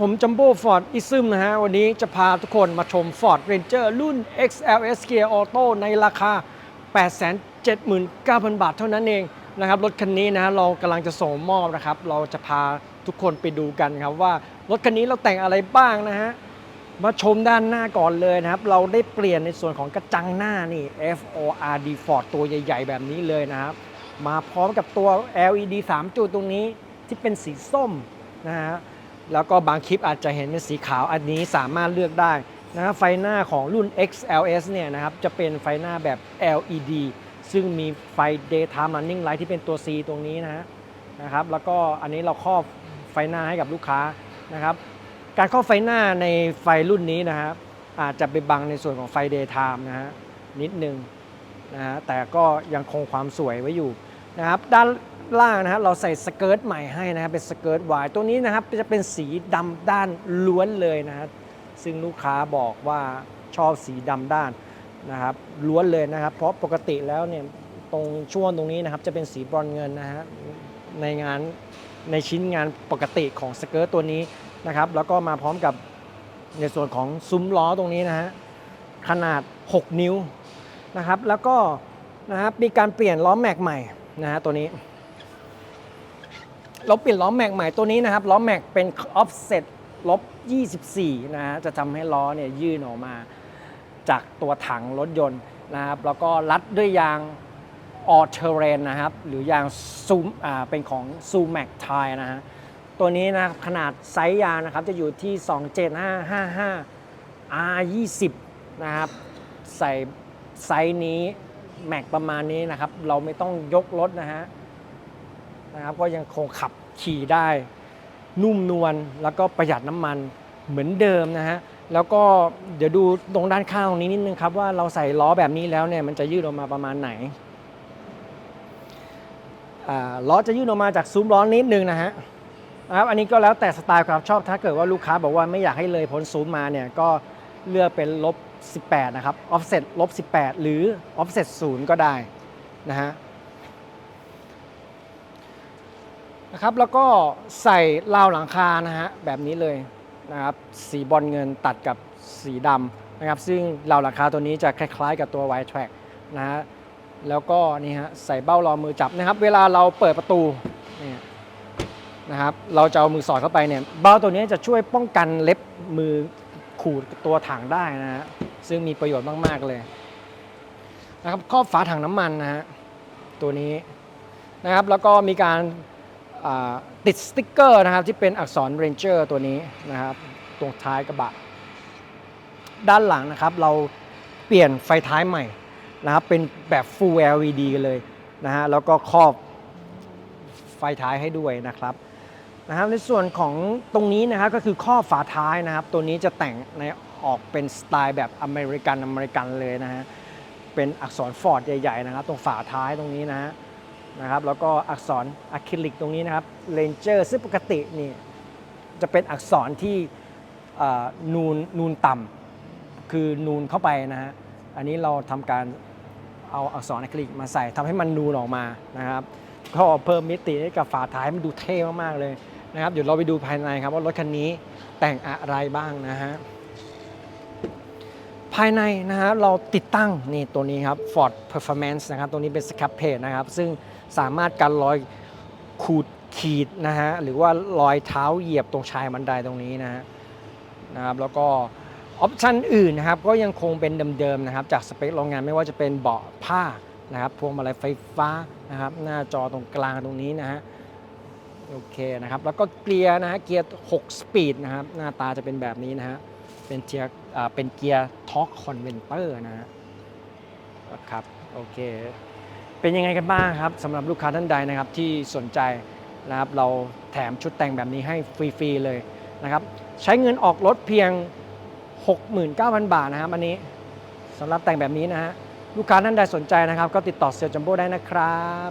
ผมจัมโบ้ฟอร์ดอิซึมนะฮะ วันนี้จะพาทุกคนมาชม Ford Ranger รุ่น XLS Gear Auto ในราคา 879,000 บาทเท่านั้นเองนะครับ รถคันนี้นะฮะเรากำลังจะส่งมอบนะครับ เราจะพาทุกคนไปดูกันครับว่า รถคันนี้เราแต่งอะไรบ้างนะฮะ มาชมด้านหน้าก่อนเลยนะครับ เราได้เปลี่ยนในส่วนของกระจังหน้านี่ FORD Ford ตัวใหญ่ ๆ แบบนี้เลยนะครับ มาพร้อมกับตัว LED 3 จุดตรงนี้ที่เป็นสีส้มนะฮะ แล้วก็บางคลิปอาจจะเห็นเป็นสีขาวอันนี้สามารถเลือกได้นะครับไฟหน้าของรุ่น XLS เนี่ยนะครับจะเป็นไฟหน้าแบบ LED ซึ่งมีไฟ daytime running light ที่เป็นตัว C ตรงนี้นะฮะนะครับ แล้วก็อันนี้เราครอบไฟหน้าให้กับลูกค้านะครับ การครอบไฟหน้าในไฟรุ่นนี้นะครับ อาจจะไปบังในส่วนของไฟ daytime นะฮะนิดนึงนะฮะแต่ก็ยังคงความสวยไว้อยู่นะครับด้าน ล่างนะฮะเราใส่สเกิร์ตใหม่ให้นะครับเป็นสเกิร์ตวายตัวนี้นะครับจะเป็นสีดำด้านล้วนเลยนะฮะซึ่งลูกค้าบอกว่าชอบสีดำด้านนะครับล้วนเลยนะครับ เพราะปกติแล้วเนี่ยตรงช่วงตรงนี้นะครับจะเป็นสีบรอนเงินนะฮะในงานในชิ้นงานปกติของสเกิร์ตตัวนี้นะครับแล้วก็มาพร้อมกับในส่วนของซุ้มล้อตรงนี้นะฮะขนาด 6 นิ้วนะครับแล้วก็นะครับมีการเปลี่ยนล้อแม็กใหม่นะฮะตัวนี้ เราเปลี่ยนล้อแม็กใหม่ตัวนี้นะครับล้อแม็กเป็น offset ลบ 24 นะฮะจะทำให้ล้อเนี่ยยื่นออกมา จากตัวถังรถยนต์นะครับแล้วก็รัดด้วยยาง all terrain นะครับ หรือยางซูมอ่าเป็นของ Sumac Tire นะฮะตัวนี้นะครับขนาดไซส์ยางนะครับ จะอยู่ที่ 27555 R20 นะครับ ใส่ไซส์นี้แม็กประมาณนี้นะครับ เราไม่ต้องยกรถนะฮะนะครับ ก็ยังคงขับ ขี่ได้ นุ่มนวลแล้วก็ประหยัดน้ำมันเหมือนเดิมนะฮะแล้วก็เดี๋ยวดูตรงด้านข้างตรงนี้นิดนึงครับว่าเราใส่ล้อแบบนี้แล้วเนี่ยมันจะยืดออกมาประมาณไหนล้อจะยืดออกมาจากซุ้มล้อนิดนึงนะฮะนะครับอันนี้ก็แล้วแต่สไตล์ความชอบถ้าเกิดว่าลูกค้าบอกว่าไม่อยากให้เลยพ้นซุ้มมาเนี่ยก็เลือกเป็นลบ 18 นะครับ offset ลบ 18 หรือ offset 0ก็ได้นะฮะ นะครับแล้วก็ใส่ราวหลังคานะฮะแบบนี้เลยนะครับสีบอลเงินตัดกับสีดำนะครับซึ่งราวหลังคาตัวนี้จะคล้ายๆ กับตัว White Track นะฮะแล้วก็นี่ฮะใส่เบ้ารอมือจับนะครับเวลาเราเปิดประตูเนี่ยนะครับเราจะเอามือสอดเข้าไปเนี่ยเบ้าตัวนี้จะช่วยป้องกันเล็บมือขูดตัวถังได้นะฮะซึ่งมีประโยชน์มากๆเลยนะครับครอบฝาถังน้ำมันนะฮะตัวนี้นะครับแล้วก็มีการ ติดสติ๊กเกอร์นะครับที่เป็นอักษร Ranger ตัวนี้นะครับตรงท้ายกระบะ ด้านหลังนะครับเราเปลี่ยนไฟท้ายใหม่นะครับเป็นแบบ Full LED กันเลยนะฮะแล้วก็ครอบไฟท้ายให้ด้วยนะครับนะครับในส่วนของตรงนี้นะครับก็คือครอฝาท้ายนะครับ ตัวนี้จะแต่งในออกเป็นสไตล์แบบอเมริกันอเมริกันเลยนะฮะเป็นอักษรฟอร์ดใหญ่ๆนะครับ ตรงฝาท้ายตรงนี้นะฮะ นะครับแล้วก็อักษรอะคริลิกตรงนี้นะครับเลนเจอร์ซึ่งปกตินี่จะเป็นอักษรที่นูนนูนต่ำคือนูนเข้าไปนะฮะอันนี้เราทำการเอาอักษรอะคริลิกมาใส่ทำให้มันนูนออกมานะครับก็เพิ่มมิติให้กับฝาท้ายมันดูเท่มากๆเลยนะครับเดี๋ยวเราไปดูภายในครับว่ารถคันนี้แต่งอะไรบ้างนะฮะภายในนะฮะเราติดตั้งนี่ตัวนี้ครับ Ford Performance นะครับตัวนี้เป็น Scap Plate นะครับซึ่ง สามารถกันรอยขูดขีดนะฮะหรือว่ารอยเท้าเหยียบตรงชายบันไดตรงนี้นะฮะนะครับแล้วก็ออปชันอื่นนะครับก็ยังคงเป็นเดิมๆนะครับจากสเปคโรงงานไม่ว่าจะเป็นเบาะผ้านะครับพวงมาลัยไฟฟ้านะครับหน้าจอตรงกลางตรงนี้นะฮะโอเคนะครับแล้วก็เกียร์นะฮะเกียร์ 6 สปีดนะครับหน้าตาจะเป็นแบบนี้นะฮะเป็นเกียร์เป็นเกียร์ท็อกคอนเวนเตอร์นะฮะครับโอเค เป็นยังไงกันบ้างครับสำหรับลูกค้าท่านใดนะครับที่สนใจนะครับเราแถมชุดแต่งแบบนี้ให้ฟรีๆเลยนะครับใช้เงินออกรถเพียง 69,000 บาทนะครับอันนี้สำหรับแต่งแบบนี้นะฮะลูกค้าท่านใดสนใจนะครับ ก็ติดต่อเซลจัมโบ้ได้นะครับ